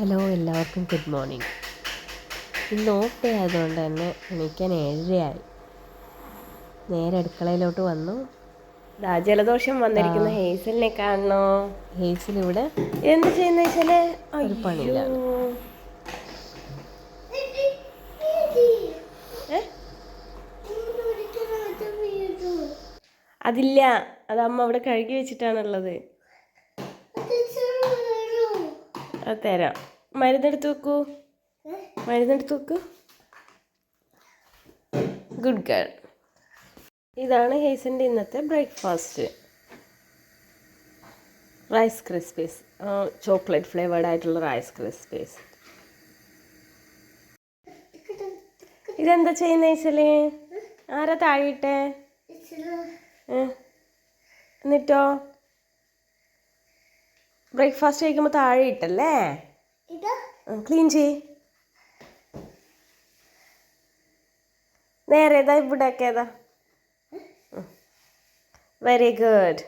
Hello എല്ലാവർക്കും good morning ഇന്ന് off day ആയതുകൊണ്ട് തന്നെ എണീക്കാൻ ഏഴരയായി. നേരെ അടുക്കളയിലോട്ട് വന്നു. ദാ ജലദോഷം വന്നിരിക്കുന്ന. ഹേസലിനെ കാണണോ? ഹേസിൽ ഇവിടെ. എന്ത് ചെയ്യുന്ന വെച്ചാൽ ഒരു പണിയിലാണ്. അതില്ല. അത് അമ്മ അവിടെ കഴുകി വെച്ചിട്ടാണുള്ളത്. അത് തരാം. മരുന്നെടുത്ത് വെക്കൂ. മരുന്നെടുത്ത് വെക്കൂ. ഗുഡ് ഗേൾ ഇതാണ് ഹേസന്റെ ഇന്നത്തെ breakfast. Rice Krispies chocolate flavoured ആയിട്ടുള്ള റൈസ് ക്രിസ്പീസ് ഇതെന്താ ചെയ്യുന്ന വെച്ചാൽ ആരാ താഴെ ഇട്ടേ? എന്നിട്ടോ? ബ്രേക്ക്ഫാസ്റ്റ് കഴിക്കുമ്പോൾ താഴെ ഇട്ടല്ലേ? ക്ലീൻ ചെയ് നേരെ ഏതാ ഇവിടെ ഒക്കെ ഏതാ വെരി ഗുഡ്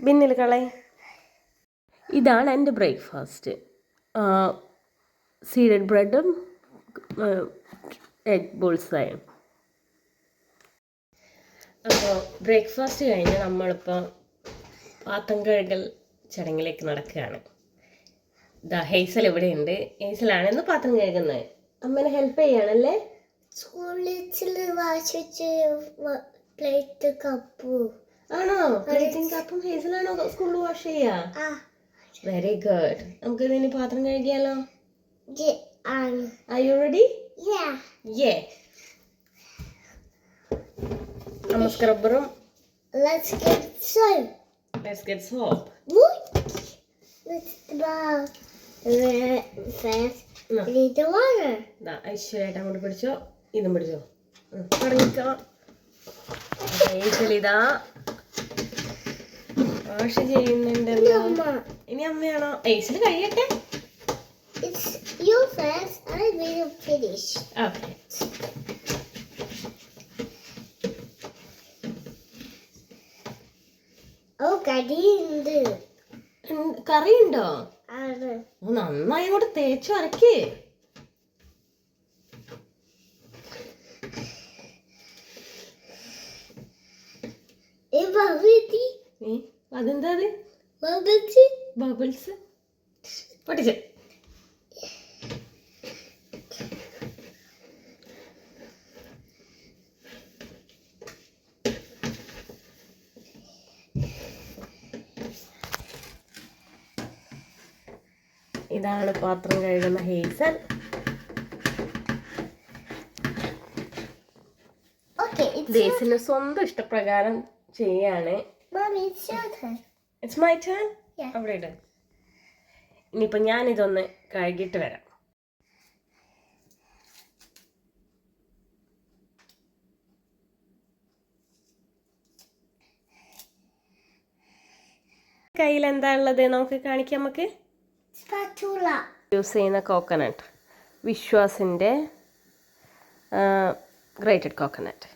ബിന്നിൽ കളെ ഇതാണ് എന്റെ ബ്രേക്ക്ഫാസ്റ്റ്. സീഡഡ് ബ്രെഡും എഗ് ബോൾസായും അപ്പോൾ ബ്രേക്ക്ഫാസ്റ്റ് കഴിഞ്ഞ് നമ്മളിപ്പോൾ പാത്രം കഴുകൽ ചടങ്ങിലേക്ക് നടക്കുകയാണ്. ഇതാ ഹെയ്സൽ ഇവിടെ ഉണ്ട് ഹേസലാണ് ഇന്ന് പാത്രം കഴുകുന്നത്. അമ്മനെ ഹെൽപ്പ് ചെയ്യാണല്ലേ? സ്കൂളിൽ വാശിച്ച് പ്ലേറ്റ് കപ്പു. ആണോ? പ്ലേറ്റും കപ്പും ഹേസലാണോ സ്കൂളിൽ വാഷ് ചെയ്യാ? വെരി ഗുഡ് നമുക്ക് ഇതിന് പാത്രം കഴുകിയാലോ? Are you ready? Yeah. Yeah. അമ്മ സ്ക്രബ്ബറും Let's get soap. let's get soap. What? Let's the first. No. Need the water. ദാ ഐശ്വര്യമായിട്ട് അങ്ങോട്ട് പിടിച്ചോ ഇതും പിടിച്ചോ തുടങ്ങിക്കോ ഏച്ചലിതാ വാഷ് ചെയ്യുന്നുണ്ടല്ലോ ഇനി അമ്മയാണോ ഏച്ചൽ കഴിയട്ടെ it's you first. I will finish. Okay കറിയുണ്ടോ കറി ഉണ്ടോ ആണ്. നന്നായി അങ്ങോട്ട് തേച്ചു ഏ അതെന്താ അത്? ബബിൾസ്. പൊട്ടിച്ച്. ഇതാണ് പാത്രം കഴുകുന്ന ഹേസൽ. ഹേസലിന് സ്വന്തം ഇഷ്ടപ്രകാരം ചെയ്യാണ്. It's my turn. അവിടെ ഇട്. ഇനിയിപ്പോൾ ഞാനിതൊന്ന് കഴുകിയിട്ട് വരാം. കയ്യിൽ എന്താ ഉള്ളത്? നമുക്ക് കാണിക്കാം നമുക്ക്. യൂസ് ചെയ്യുന്ന കോക്കനട്ട് വിശ്വാസിന്റെ ഗ്രേറ്റഡ് കോക്കനട്ട്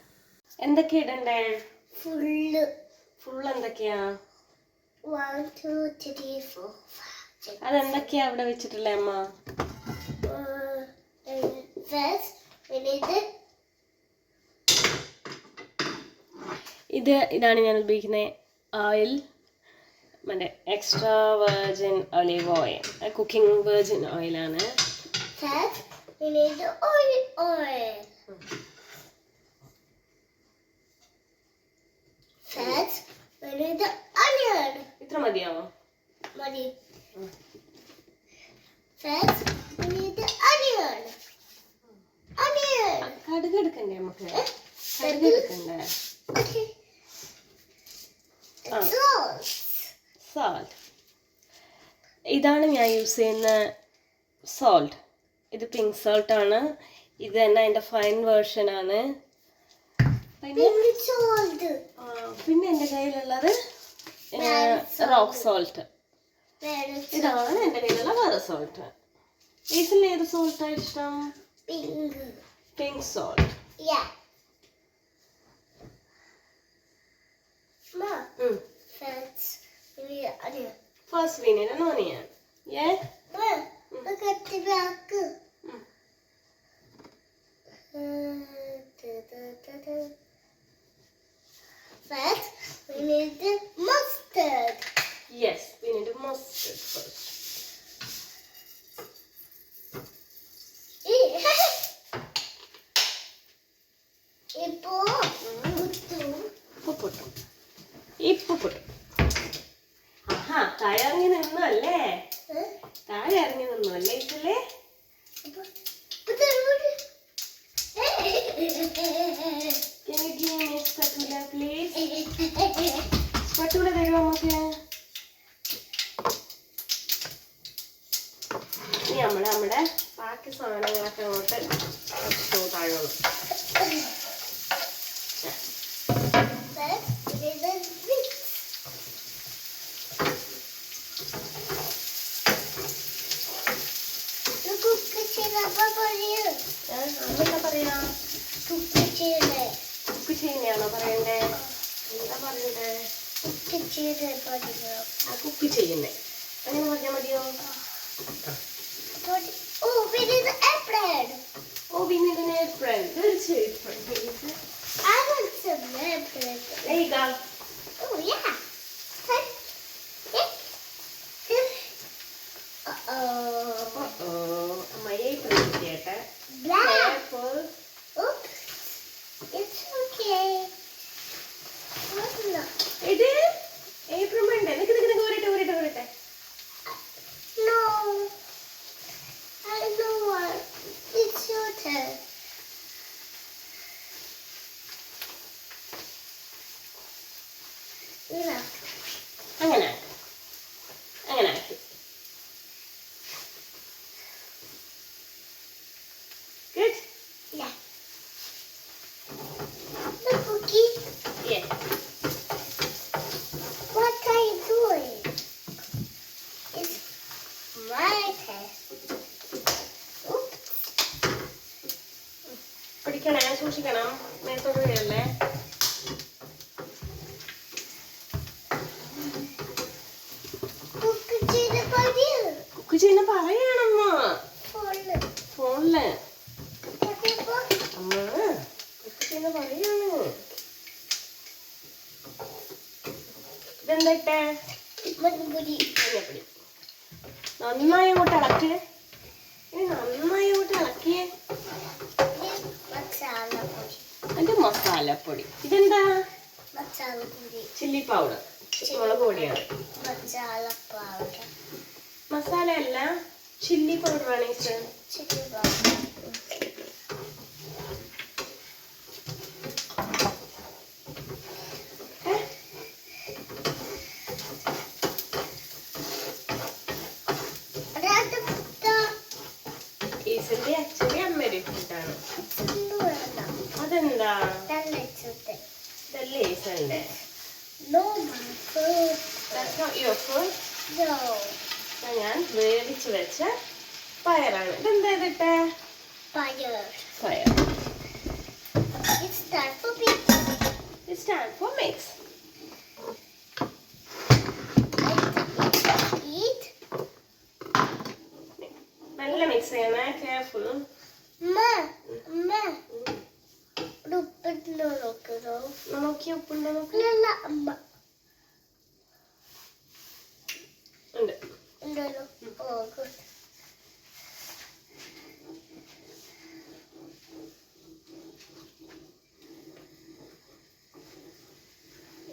എന്തൊക്കെയാ ഇടണ്ടേ? ഫുള്ള് ഫുൾ എന്തൊക്കെയാ? അതെന്തൊക്കെയാ അവിടെ വെച്ചിട്ടുള്ളേ അമ്മ? ഇത് ഇതാണ് ഞാൻ ഉപയോഗിക്കുന്ന ഓയിൽ മറ്റേ extra virgin olive oil cooking virgin ഓയിലാണ് ഇത്ര മതിയാവോ? മതി. കടുക് എടുക്കണ്ടേ നമുക്ക്? കടുക് എടുക്കണ്ടേ okay Ah. salt സാൾട്ട് ഇതാണ് ഞാൻ യൂസ് ചെയ്യുന്ന സോൾട്ട് ഇത് പിങ്ക് സോൾട്ട് ആണ്. ഇത് തന്നെ അതിന്റെ ഫൈൻ ആ, പിന്നെ എന്റെ കയ്യിലുള്ളത് റോക്ക് സോൾട്ട് ഇതാണ് എന്റെ കയ്യിലുള്ള വേറെ സോൾട്ട് ഇതിൽ ഏത് സോൾട്ടാണ് ഇഷ്ടം? Pink salt. First we need Yeah. Look, Bak attı bir hakkı. Evet. Bak. Benim Can you give me spatula please? Spatula തരുമോ നമുക്ക് ഇനി നമ്മൾ നമ്മുടെ ബാക്കി സാധനങ്ങളൊക്കെ അങ്ങോട്ട് വെച്ചു താഴോളം അമ്മ പറയാ കുക്ക് ചെയ്യുന്നതാണോ പറയണ്ടേ? എന്താ പറയണ്ടേ? ആ കുക്ക് ചെയ്യുന്നേ. അങ്ങനെ പറഞ്ഞാൽ മതിയോ? ഓ need the apron. ഓ പിന്നെ ഇതിനെ ഫ്രണ്ട് തീർച്ചയായിട്ടും apron. Oh, yeah. Yeah. അങ്ങനെ ആക്ക്. അങ്ങനെ ആക്കി Good? Yeah. The cookie. ചെയ്യുന്ന പറയണമ്മ. ഫോണിൽ. അമ്മ ചെയ്യുന്ന പറയാണ്. ഇതെന്തട്ടെ മഞ്ഞപ്പൊടി. നന്നായി അങ്ങോട്ട് ഇളക്ക്. നന്നായി അങ്ങോട്ട് ഇളക്കിയേ ഇത് മസാലപ്പൊടി. ഇതെന്താ. Chilli powder. മുളക് പൊടിയാണ്. മസാല. മസാല അല്ല ചില്ലി പൗഡർ ആണ്. ഈസ്റ്ററിന്റെ ആക്ച്വലി അമ്മയുടെ ഫുഡാണ് ഇതൊന്നും വേണ്ട. അതെന്താ. ഇതല്ലേ ഈസ്റ്ററിന്റെ No, my food. That's not your food. No. വേവിച്ച് വെച്ച പയറാണ്. ഇതെന്താ ഇതിട്ടെ. പയർ. time for mix. നല്ല മിക്സ് ചെയ്യണേ. കെയർഫുൾ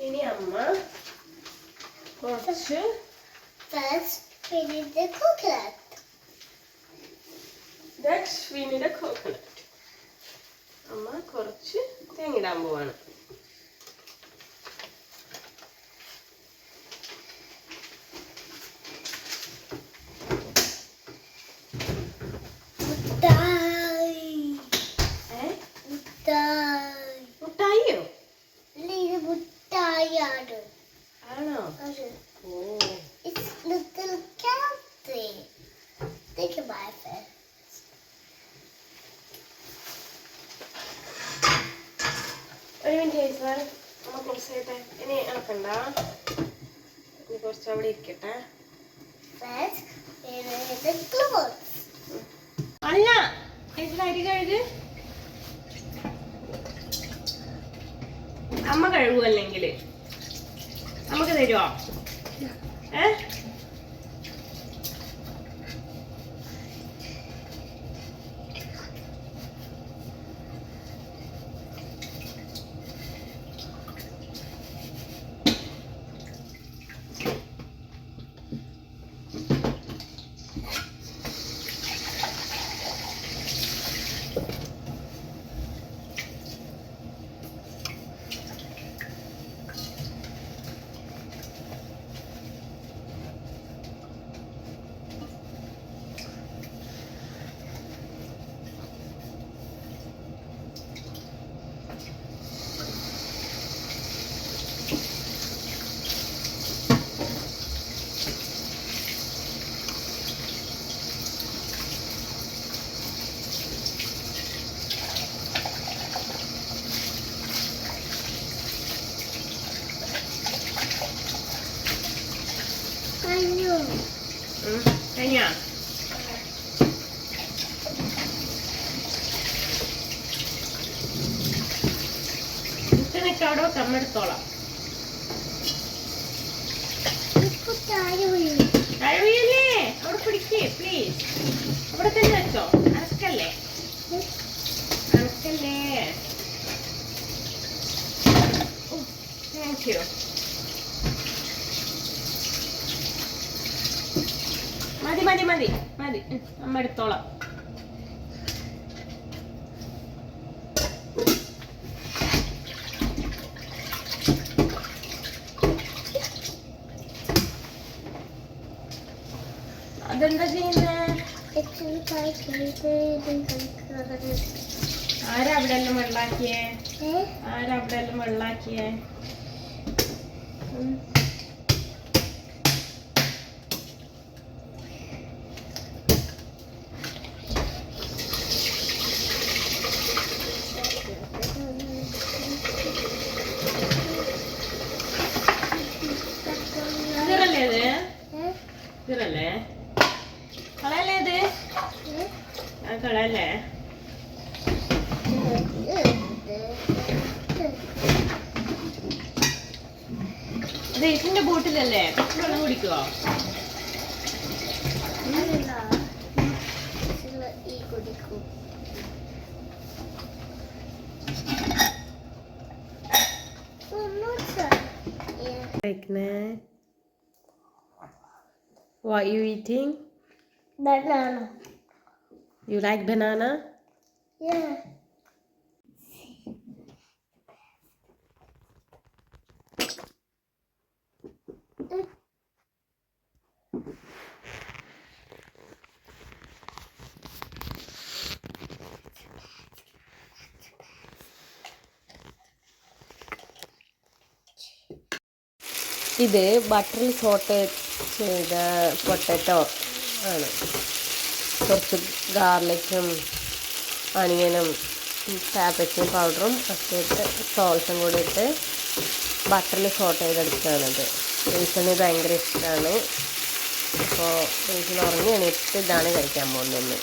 ഇനി അമ്മ കുറച്ച്. ദാറ്റ്സ് കോക്കനട്ട് അമ്മ കുറച്ച് തേങ്ങിടാൻ പോവാണ് കുറച്ച് അവിടെ ഇരിക്കട്ടെ. അല്ല അരി കഴുക്. അമ്മ കഴുകുമല്ലെങ്കിൽ നമുക്ക് തരുമോ ഏ? കഴിഞ്ഞാ. നിക്ക് നിക്ക് അവിടെ what കഴിയില്ലേ അവിടെ പിടിക്കേ പ്ലീസ് അവിടെ തന്നെ വെച്ചോ. അനക്കല്ലേ? അനക്കല്ലേ? താങ്ക് യു മതി മതി മതി മതി. നമ്മ അമ്മ എടുത്തോളാം. അതെന്താ ചെയ്യുന്നേ? It's in my favorite and ആരാ അവിടെ എല്ലാം വെള്ളാക്കിയേ? ആരാ അവിടെ എല്ലാം വെള്ളാക്കിയേ ഉം. ഇതല്ലേ ഇത് Eh? ഇതല്ലേ കളയല്ലേ ഇത് Eh? ഇത് ഇതിന്റെ ബോട്ടിലല്ലേ വെള്ളം കുടിക്കുവോ eating? Banana. You like banana? Yeah. ഇത് ബട്ടറിൽ സോട്ട് ചെയ്ത പൊട്ടറ്റോ ആണ് കുറച്ച് ഗാർലിക്കും അണിയനും കാപ്പറ്റും പൗഡറും ഒക്കെ ഇട്ട് സോൾസും കൂടി ഇട്ട് ബട്ടറിൽ സോട്ട് ചെയ്തെടുക്കുകയാണത്. റീസണ് ഭയങ്കര ഇഷ്ടമാണ് അപ്പോൾ റീസൺ ഉറങ്ങി എണീറ്റ് ഇതാണ് കഴിക്കാൻ പോകുന്നത്